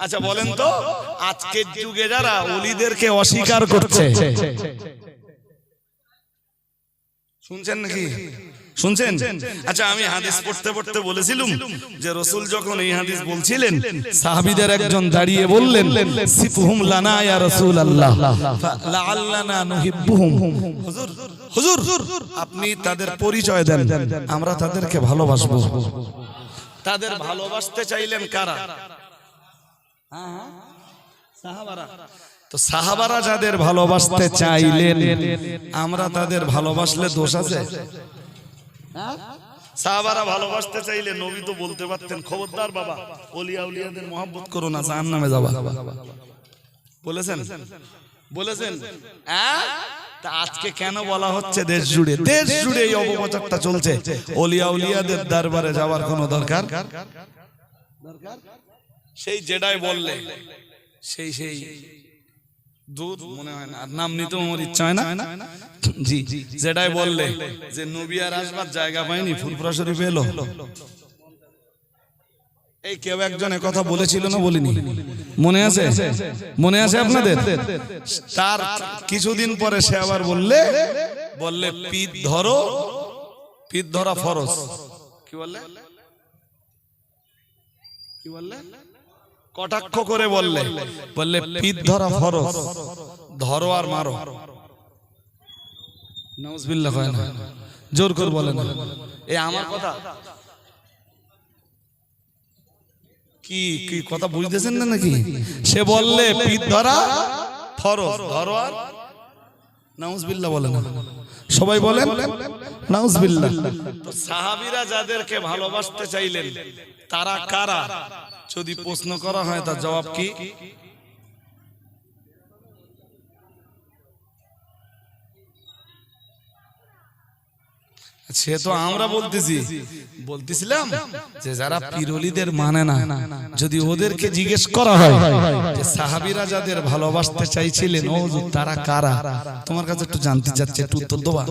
আচ্ছা বলেন তো আজকের যুগে যারা অলিদেরকে অস্বীকার করছে। শুনছেন নাকি? শুনছেন? আচ্ছা আমি হাদিস পড়তে পড়তে বলেছিলাম যে রসুল যখন এই হাদিস বলছিলেন সাহাবীদের একজন দাঁড়িয়ে বললেন সিফহুম লানা ইয়া রাসূলুল্লাহ। লাআল্লানা নুহিব্বুহুম। হুজুর হুজুর আপনি তাদের পরিচয় দেন আমরা তাদেরকে ভালোবাসবো। তাদের ভালোবাসতে চাইলেন কারা? সাহাবারা। তো সাহাবারা যাদের ভালোবাসতে চাইলেন আমরা তাদের ভালোবাসলে দোষ আছে? সাহাবারা ভালোবাসতে চাইলে নবী তো বলতে পারতেন খবরদার বাবা ওলিয়া উলিয়াদের মহব্বত করো না জাহান নামে যাবা। বলেছেন? বলেছেন? হ্যাঁ? আজকে কেন বলা হচ্ছে দেশ জুড়ে? দেশ জুড়ে এই অপপ্রচারটা চলছে। ওলিয়া উলিয়াদের দরবারে যাওয়ার কোনো দরকার? সেই যেটাই বললে সেই সেই দুধ মনে হয় না আর নাম নিতে আমার ইচ্ছা হয় না। জি যেটাই বললে যে নবী আর আসবার জায়গা পায়নি ফুলপুরা শরীফ এলো এই কেউ একজন কথা বলেছিল না বলিনি? মনে আছে? মনে আছে? আপনাদের? তার কিছুদিন পরে সে আবার বললে বললে পিত ধরো পিত ধরা ফরজ। কি বললে? কি বললে? কটাক্ষ করে বললে বললে পিত ধরা ফরজ ধরো আর মারো। নাউজবিল্লাহ কয় না। জোর করে বলেন। এ আমার কথা? কি কি কথা বুঝতেছেন না নাকি? সে বললে পিত ধরা ফরজ ধরো আর নাউজবিল্লাহ বলেন। সবাই বলেন? নাউজবিল্লাহ। তো সাহাবীরা যাদেরকে ভালোবাসতে চাইলেন তারা কারা? যদি প্রশ্ন করা হয়, তার জবাব কি? সে তো আমরা বলতেছি। বলতেছিলাম যে যারা পিরলিদের মানে না, যদি ওদেরকে জিজ্ঞেস করা হয় সাহাবিরা যাদের ভালোবাসতে চাইছিলেন, ও তারা কারা? তোমার কাছে একটু জানতে চাচ্ছে, একটু উত্তর দেবা।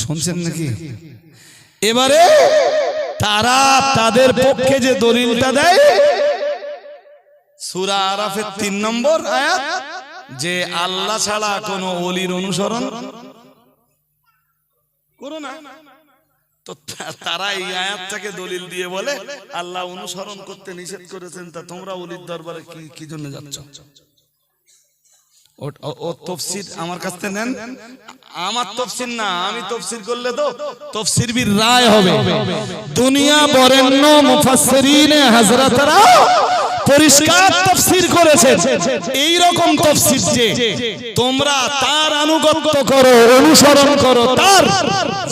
শুনছেন নাকি? এবারে তারা তাদের পক্ষে যে দলিলটা দেয় সুরা আরাফের তিন নম্বর আয়াত যে আল্লাহ ছাড়া কোন অলির অনুসরণ করো না। তো তারা এই আয়াতটাকে দলিল দিয়ে বলে আল্লাহ অনুসরণ করতে নিষেধ করেছেন তা তোমরা অলির দরবারে কি কি জন্য যাচ্ছ? ও- তফসির আমার কাছ থেকে নেন। আমার তফসির না আমি তফসির করলে তো তফসির বির রায় হবে। দুনিয়া বরেণ্য মুফাসসিরিনে হযরতরা পরিষ্কার তফসির করেছেন। এই রকম তফসির যে তোমরা তার আনুগত্য করো অনুসরণ করো তার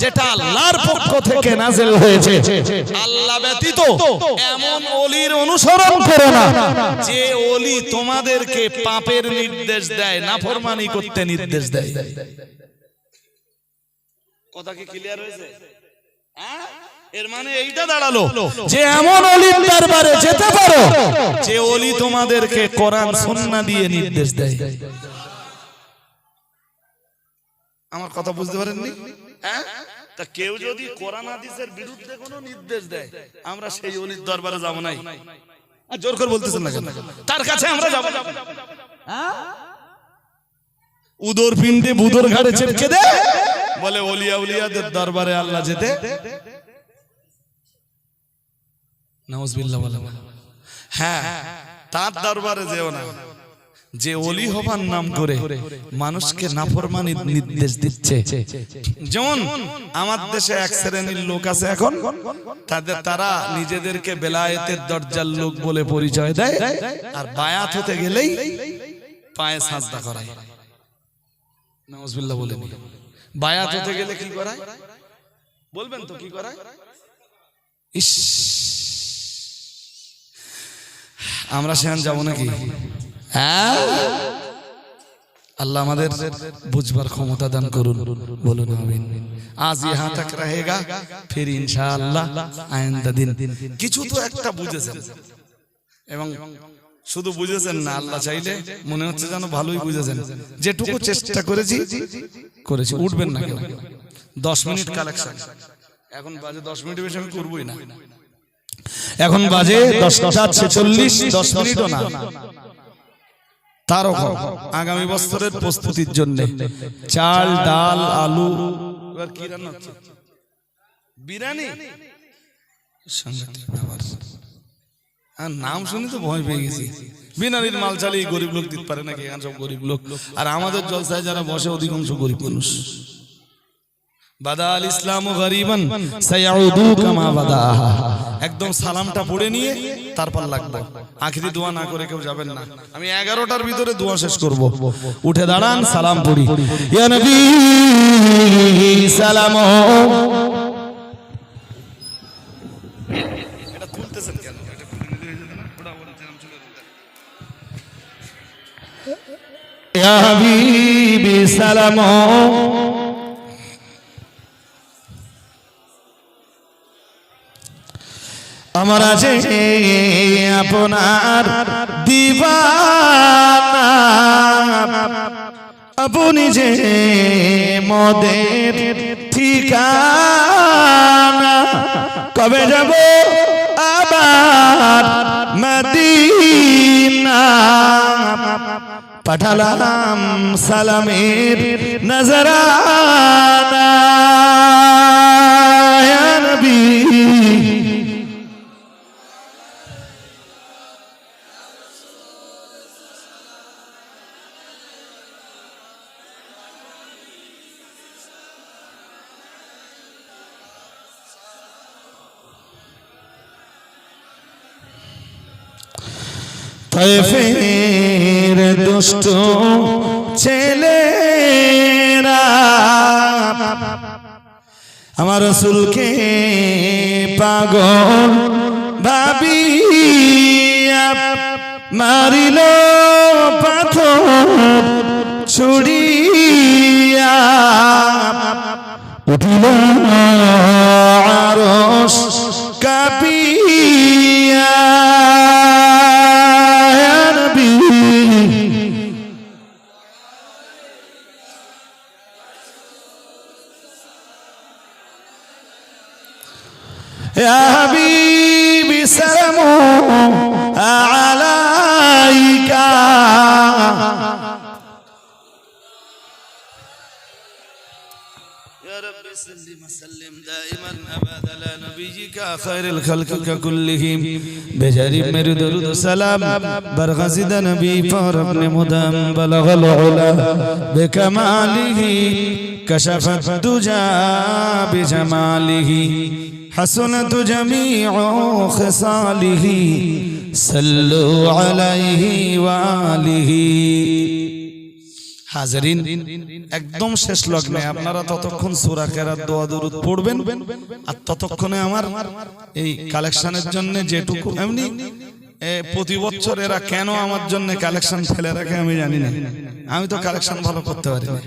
যেটা আল্লাহর পক্ষ থেকে নাযিল হয়েছে। আল্লাহ ব্যতীত এমন ওলির অনুসরণ করো না। যে ওলি তোমাদেরকে পাপের নির্দেশ দেয় নাফরমানি করতে নির্দেশ দেয়। কথা কি ক্লিয়ার হয়েছে? হ্যাঁ? এর মানে এইটা দাঁড়াল। যে এমন অলির দরবারে যেতে পারো যে অলি তোমাদেরকে কোরআন সুন্নাহ দিয়ে নির্দেশ দেয়। আমার কথা বুঝতে পারেননি? হ্যাঁ? তা কেউ যদি কোরআন হাদিসের বিরুদ্ধে কোনো নির্দেশ দেয় আমরা সেই অলির দরবারে যাব নাই। আর জোর করে বলতেছেন না কেন? তার কাছে আমরা যাব উদর পিণ্ডে বুদর ঘাড়ে চেপকে দে। বলে ওলিয়া উলিয়াদের দরবারে আল্লাহ যেতে। নাউজবিল্লাহ বলে হ্যাঁ তার দরবারে যেও না। যে অলি হবার নাম করে মানুষকে নাফরমানির নির্দেশ দিচ্ছে। যেমন আমার দেশে এক শ্রেণির লোক আছে এখন। তাদের তারা নিজেদেরকে বেলায়েতের দরজার লোক বলে পরিচয় দেয় আর বায়াত হতে গেলেই পায়ে সাজদা করায়। নাউজবিল্লাহ বলে বায়াত হতে গেলে কি করায়? বলবেন তো কি করায়? ইস আমরা সেখানে যাব নাকি? আল্লাহ আমাদের বুঝবার ক্ষমতা দান করুন বলুন আমিন আজ ইহা তক রহেগা ফির ইনশাআল্লাহ আইন্দা দিন কিছু তো একটা বুঝেছেন এবং শুধু বুঝেছেন না আল্লাহ চাইলে মনে হচ্ছে যেন ভালোই বুঝেছেন যেটুকু চেষ্টা করেছি করেছি উঠবেন না কেউ দশ মিনিট কালেকশন এখন বাজে দশ মিনিট বেশি আমি করবোই না এখন বাজে দশটা ছেচল্লিশ দশ মিনিটও না কম। আগামী বছরের প্রস্তুতির জন্য চাল ডাল আলু। কি রান্না হচ্ছে? বিরিয়ানি? সাংঘাতিক ব্যাপার। আর নাম শুনে তো ভয় পেয়ে গেছি। বিনারির মাল চালিয়ে গরিব লোক দিতে পারে নাকি? এখানে সব গরিব লোক আর আমাদের জলসায় যারা বসে অধিকাংশ গরিব মানুষ। বাদা আল ইসলাম গরিবান সায়াউদু কামা বাদা একদম সালামটা পড়ে নিয়ে তারপর লাগবে। আখিরি দোয়া না করে কেউ যাবেন না। আমি এগারোটার ভিতরে দোয়া শেষ করব। উঠে দাঁড়ান সালাম পড়ি। ইয়া নবী সালাম। এটা তুলতেছেন কেন? এটা। ইয়া হাবিবি সালাম। আমার আছে আপনার দিবানা। আপনি যে মদের ঠিকানা, কবে যাব? আবার মদিনা। পাঠালাম সালামের নজরানা। ইয়া নবী। তয়ফের দুষ্ট ছেলেরা। আমার রসুলকে পাগল ভাবিয়া মারিল পাথর ছুড়িয়া। উঠিল يا حبيبي سلام عليك يا رب سلم وسلم دائما ابدا على نبيك خير الخلق كلهم بجرب من درود سلام برغزد نبي فار ابن مدام بلغ العلا بكماله كشف الدجى بجماله حسنت جميع خصاله صلوا عليه وآله হাজারিন একদম শেষ লগ্নে আপনারা ততক্ষণ সূরা কেরাত দোয়া দরুদ পড়বেন আর ততক্ষণে আমার এই কালেকশনের জন্য যেটুকু এমনি এ, প্রতি বছর এরা কেন আমার জন্য কালেকশন ফেলে রাখে আমি জানি না আমি তো কালেকশন ভালো করতে পারি না